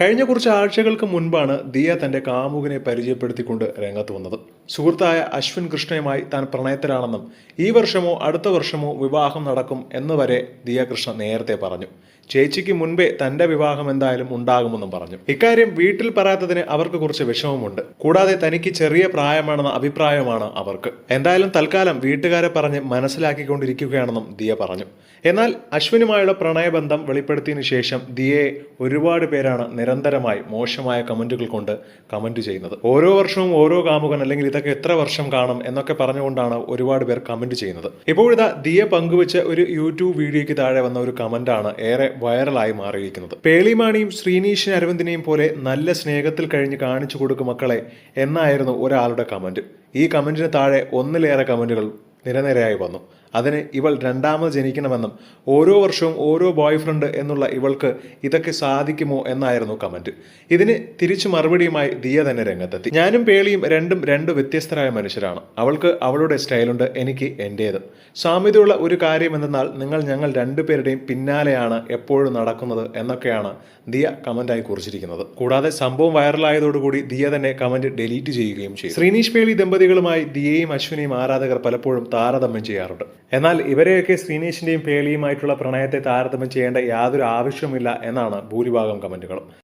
കഴിഞ്ഞ കുറച്ച് ആഴ്ചകൾക്ക് മുൻപാണ് ദിയ തന്റെ കാമുകനെ പരിചയപ്പെടുത്തിക്കൊണ്ട് രംഗത്ത് വന്നത്. സുഹൃത്തായ അശ്വിൻ കൃഷ്ണയുമായി താൻ പ്രണയത്തിലാണെന്നും ഈ വർഷമോ അടുത്ത വർഷമോ വിവാഹം നടക്കും എന്ന് വരെ ദിയ കൃഷ്ണ നേരത്തെ പറഞ്ഞു. ചേച്ചിക്ക് മുൻപേ തന്റെ വിവാഹം എന്തായാലും ഉണ്ടാകുമെന്നും പറഞ്ഞു. ഇക്കാര്യം വീട്ടിൽ പറയാത്തതിന് അവർക്ക് കുറച്ച് വിഷമമുണ്ട്. കൂടാതെ തനിക്ക് ചെറിയ പ്രായമാണെന്ന അഭിപ്രായമാണ് അവർക്ക്. എന്തായാലും തൽക്കാലം വീട്ടുകാരെ പറഞ്ഞ് മനസ്സിലാക്കിക്കൊണ്ടിരിക്കുകയാണെന്നും ദിയ പറഞ്ഞു. എന്നാൽ അശ്വിനുമായുള്ള പ്രണയബന്ധം വെളിപ്പെടുത്തിയതിനു ശേഷം ദിയയെ ഒരുപാട് പേരാണ് നിരന്തരമായി മോശമായ കമന്റുകൾ കൊണ്ട് കമന്റ് ചെയ്യുന്നത്. ഓരോ വർഷവും ഓരോ കാമുകൻ അല്ലെങ്കിൽ ഇതൊക്കെ എത്ര വർഷം കാണും എന്നൊക്കെ പറഞ്ഞുകൊണ്ടാണ് ഒരുപാട് പേർ കമന്റ് ചെയ്യുന്നത്. ഇപ്പോഴിതാ ദിയ പങ്കുവെച്ച ഒരു യൂട്യൂബ് വീഡിയോയ്ക്ക് താഴെ വന്ന ഒരു കമന്റാണ് ഏറെ വൈറലായി മാറിയിരിക്കുന്നത്. പേളിമാണിയും ശ്രീനീഷിന് അരവിന്ദിനെയും പോലെ നല്ല സ്നേഹത്തിൽ കഴിഞ്ഞ് കാണിച്ചു കൊടുക്കും മക്കളെ എന്നായിരുന്നു ഒരാളുടെ കമന്റ് ഈ കമന്റിന് താഴെ ഒന്നിലേറെ കമന്റുകൾ നിരനിരയായി വന്നു. അതിന് ഇവൾ രണ്ടാമത് ജനിക്കണമെന്നും ഓരോ വർഷവും ഓരോ ബോയ് ഫ്രണ്ട് എന്നുള്ള ഇവൾക്ക് ഇതൊക്കെ സാധിക്കുമോ എന്നായിരുന്നു കമന്റ് ഇതിന് തിരിച്ചു മറുപടിയുമായി ദിയ തന്നെ രംഗത്തെത്തി. ഞാനും പേളിയും രണ്ടും രണ്ട് വ്യത്യസ്തരായ മനുഷ്യരാണ്. അവൾക്ക് അവളുടെ സ്റ്റൈലുണ്ട് എനിക്ക് എന്റേത് സാമ്യതയുള്ള ഒരു കാര്യം എന്തെന്നാൽ നിങ്ങൾ ഞങ്ങൾ രണ്ടുപേരുടെയും പിന്നാലെയാണ് എപ്പോഴും നടക്കുന്നത് എന്നൊക്കെയാണ് ദിയ കമന്റായി കുറിച്ചിരിക്കുന്നത്. കൂടാതെ സംഭവം വൈറലായതോടുകൂടി ദിയ തന്നെ കമന്റ് ഡിലീറ്റ് ചെയ്യുകയും ചെയ്തു. ശ്രീനീഷ് പേളി ദമ്പതികളുമായി ദിയയും അശ്വിനെയും ആരാധകർ പലപ്പോഴും താരതമ്യം ചെയ്യാറുണ്ട്. എന്നാൽ ഇവരെയൊക്കെ ശ്രീനീഷിന്റെയും പേളിയുമായിട്ടുള്ള പ്രണയത്തെ താരതമ്യം ചെയ്യേണ്ട യാതൊരു ആവശ്യവുമില്ല എന്നാണ് ഭൂരിഭാഗം കമന്റുകളും.